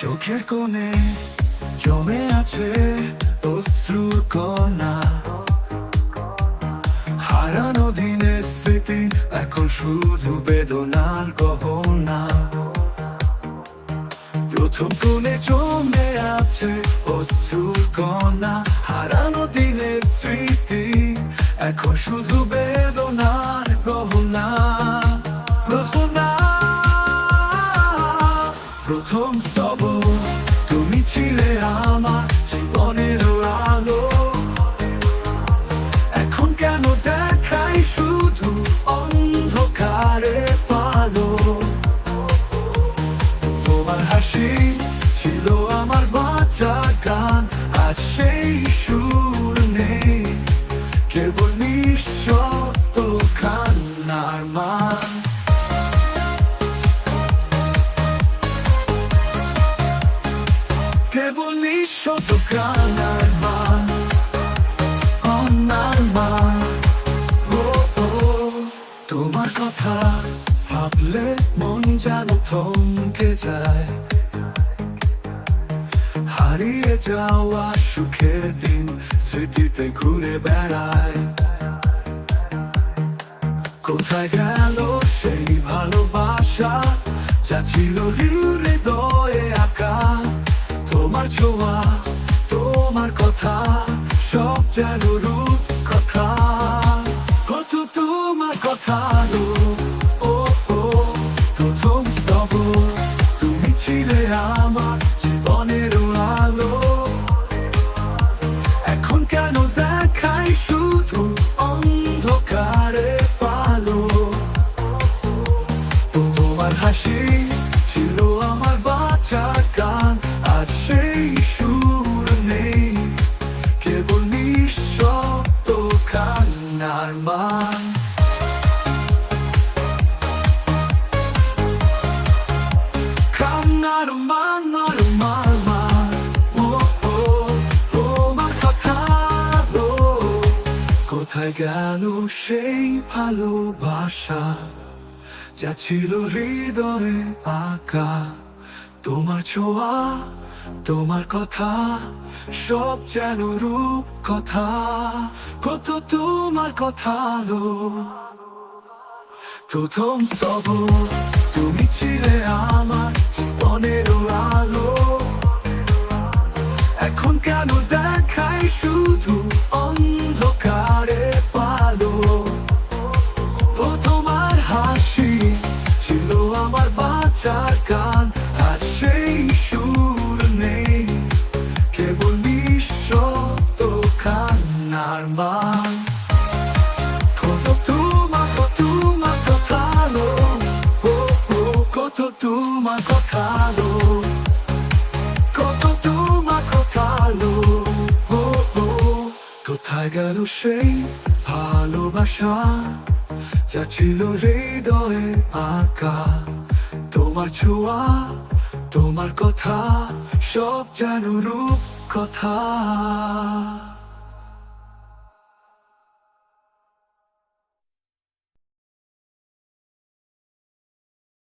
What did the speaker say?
চোখের কোণে জমে আছে অশ্রুর কণা। হারানো দিনের স্মৃতি এখন শুধু বেদনার গহনা। প্রথম কোণে জমে আছে অশ্রুর কণা। হারানো দিনের স্মৃতি এখন শুধু বেদনার প্রথম স্তব, তুমি ছিলে আমার জীবনের আলো। এখন কেন দেখাই শুধু অন্ধকারে পালো? তোমার হাসি ছিল আমার বাঁচা গান আজ সেই সুর নেই। থমকে যায়। হারিয়ে যাওয়া সুখের দিন স্মৃতিতে ঘুরে বেড়ায়। কোথায় গেল সেই ভালোবাসা? যা ছিল হৃদয়ে তোমার ছোঁয়া, তোমার কথা, সব যেন রূপ কথা। কত তোমার কথা স্তব তুমি ছিলে আমার জীবনের আলো। এখন কেন দেখাই শুধু অন্ধকারে পালো? তোমার হাসি গেল সেই ভালোবাসা, যা ছিল হৃদয়ে আঁকা। তোমার ছোঁয়া, তোমার কথা, সব যেন রূপ কথা। কত তোমার কথা লো প্রথম স্তব। তুমি ছিলে আমার জীবনের আলো। এখন কেন দেখাই শুধু অন্ধকারে? তোমার কথালো কত তোমার কথালো ও ও। কোথায় গেল সেই ভালোবাসা যা ছিল হৃদয়ে আঁকা? তোমার ছোঁয়া, তোমার কথা, সব যেন রূপ কথা